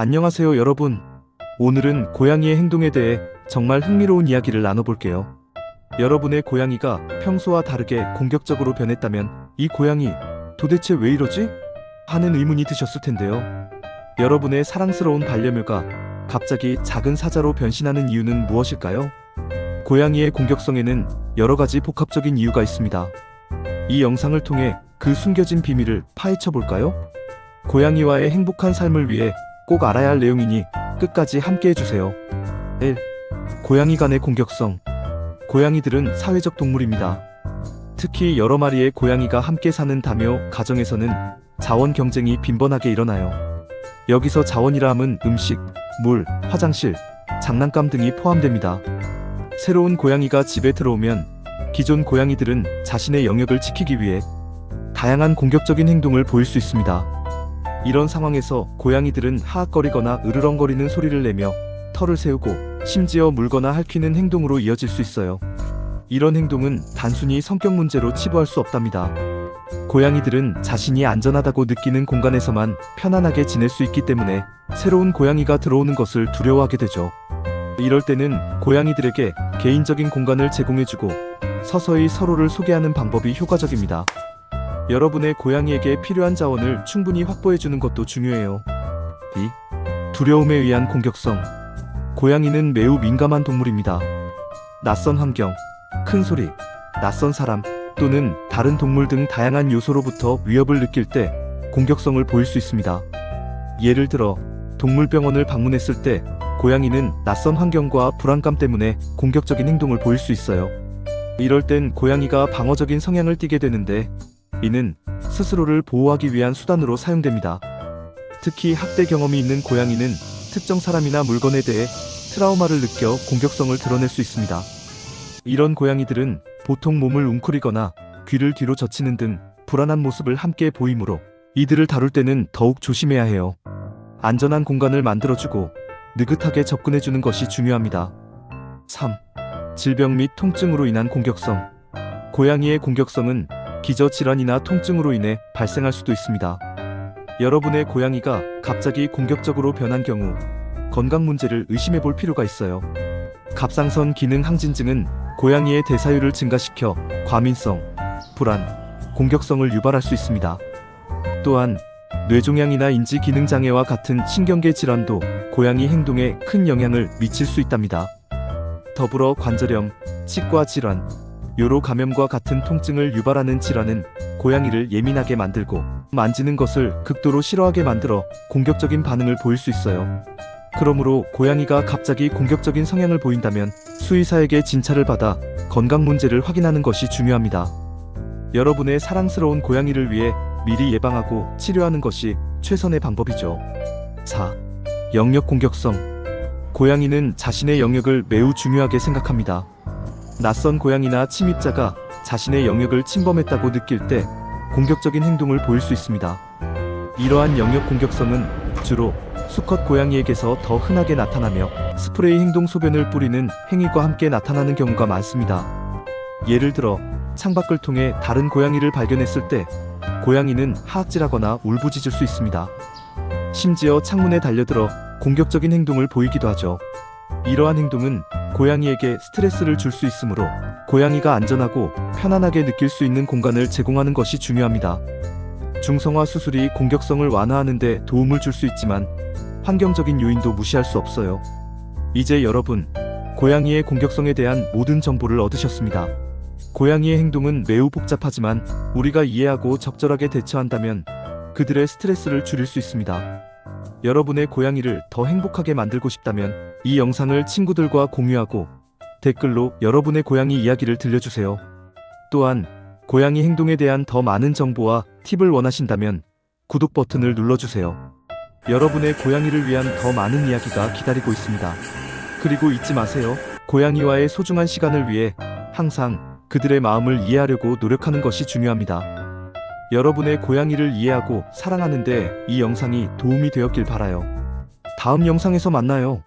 안녕하세요 여러분. 오늘은 고양이의 행동에 대해 정말 흥미로운 이야기를 나눠볼게요. 여러분의 고양이가 평소와 다르게 공격적으로 변했다면 이 고양이 도대체 왜 이러지? 하는 의문이 드셨을 텐데요. 여러분의 사랑스러운 반려묘가 갑자기 작은 사자로 변신하는 이유는 무엇일까요? 고양이의 공격성에는 여러 가지 복합적인 이유가 있습니다. 이 영상을 통해 그 숨겨진 비밀을 파헤쳐 볼까요? 고양이와의 행복한 삶을 위해 꼭 알아야 할 내용이니 끝까지 함께 해주세요. 1. 고양이 간의 공격성. 고양이들은 사회적 동물입니다. 특히 여러 마리의 고양이가 함께 사는 다묘 가정에서는 자원 경쟁이 빈번하게 일어나요. 여기서 자원이라 함은 음식, 물, 화장실, 장난감 등이 포함됩니다. 새로운 고양이가 집에 들어오면 기존 고양이들은 자신의 영역을 지키기 위해 다양한 공격적인 행동을 보일 수 있습니다. 이런 상황에서 고양이들은 하악거리거나 으르렁거리는 소리를 내며 털을 세우고 심지어 물거나 핥히는 행동으로 이어질 수 있어요. 이런 행동은 단순히 성격 문제로 치부할 수 없답니다. 고양이들은 자신이 안전하다고 느끼는 공간에서만 편안하게 지낼 수 있기 때문에 새로운 고양이가 들어오는 것을 두려워하게 되죠. 이럴 때는 고양이들에게 개인적인 공간을 제공해주고 서서히 서로를 소개하는 방법이 효과적입니다. 여러분의 고양이에게 필요한 자원을 충분히 확보해 주는 것도 중요해요. 2. 두려움에 의한 공격성. 고양이는 매우 민감한 동물입니다. 낯선 환경, 큰 소리, 낯선 사람 또는 다른 동물 등 다양한 요소로부터 위협을 느낄 때 공격성을 보일 수 있습니다. 예를 들어 동물병원을 방문했을 때 고양이는 낯선 환경과 불안감 때문에 공격적인 행동을 보일 수 있어요. 이럴 땐 고양이가 방어적인 성향을 띠게 되는데 이는 스스로를 보호하기 위한 수단으로 사용됩니다. 특히 학대 경험이 있는 고양이는 특정 사람이나 물건에 대해 트라우마를 느껴 공격성을 드러낼 수 있습니다. 이런 고양이들은 보통 몸을 웅크리거나 귀를 뒤로 젖히는 등 불안한 모습을 함께 보이므로 이들을 다룰 때는 더욱 조심해야 해요. 안전한 공간을 만들어주고 느긋하게 접근해주는 것이 중요합니다. 3. 질병 및 통증으로 인한 공격성. 고양이의 공격성은 기저 질환이나 통증으로 인해 발생할 수도 있습니다. 여러분의 고양이가 갑자기 공격적으로 변한 경우 건강 문제를 의심해 볼 필요가 있어요. 갑상선 기능 항진증은 고양이의 대사율을 증가시켜 과민성, 불안, 공격성을 유발할 수 있습니다. 또한 뇌종양이나 인지 기능 장애와 같은 신경계 질환도 고양이 행동에 큰 영향을 미칠 수 있답니다. 더불어 관절염, 치과 질환, 요로 감염과 같은 통증을 유발하는 질환은 고양이를 예민하게 만들고 만지는 것을 극도로 싫어하게 만들어 공격적인 반응을 보일 수 있어요. 그러므로 고양이가 갑자기 공격적인 성향을 보인다면 수의사에게 진찰을 받아 건강 문제를 확인하는 것이 중요합니다. 여러분의 사랑스러운 고양이를 위해 미리 예방하고 치료하는 것이 최선의 방법이죠. 4. 영역 공격성. 고양이는 자신의 영역을 매우 중요하게 생각합니다. 낯선 고양이나 침입자가 자신의 영역을 침범했다고 느낄 때 공격적인 행동을 보일 수 있습니다. 이러한 영역 공격성은 주로 수컷 고양이에게서 더 흔하게 나타나며 스프레이 행동 소변을 뿌리는 행위과 함께 나타나는 경우가 많습니다. 예를 들어 창밖을 통해 다른 고양이를 발견했을 때 고양이는 하악질하거나 울부짖을 수 있습니다. 심지어 창문에 달려들어 공격적인 행동을 보이기도 하죠. 이러한 행동은 고양이에게 스트레스를 줄 수 있으므로 고양이가 안전하고 편안하게 느낄 수 있는 공간을 제공하는 것이 중요합니다. 중성화 수술이 공격성을 완화하는 데 도움을 줄 수 있지만 환경적인 요인도 무시할 수 없어요. 이제 여러분, 고양이의 공격성에 대한 모든 정보를 얻으셨습니다. 고양이의 행동은 매우 복잡하지만 우리가 이해하고 적절하게 대처한다면 그들의 스트레스를 줄일 수 있습니다. 여러분의 고양이를 더 행복하게 만들고 싶다면 이 영상을 친구들과 공유하고 댓글로 여러분의 고양이 이야기를 들려주세요. 또한 고양이 행동에 대한 더 많은 정보와 팁을 원하신다면 구독 버튼을 눌러주세요. 여러분의 고양이를 위한 더 많은 이야기가 기다리고 있습니다. 그리고 잊지 마세요. 고양이와의 소중한 시간을 위해 항상 그들의 마음을 이해하려고 노력하는 것이 중요합니다. 여러분의 고양이를 이해하고 사랑하는데 이 영상이 도움이 되었길 바라요. 다음 영상에서 만나요.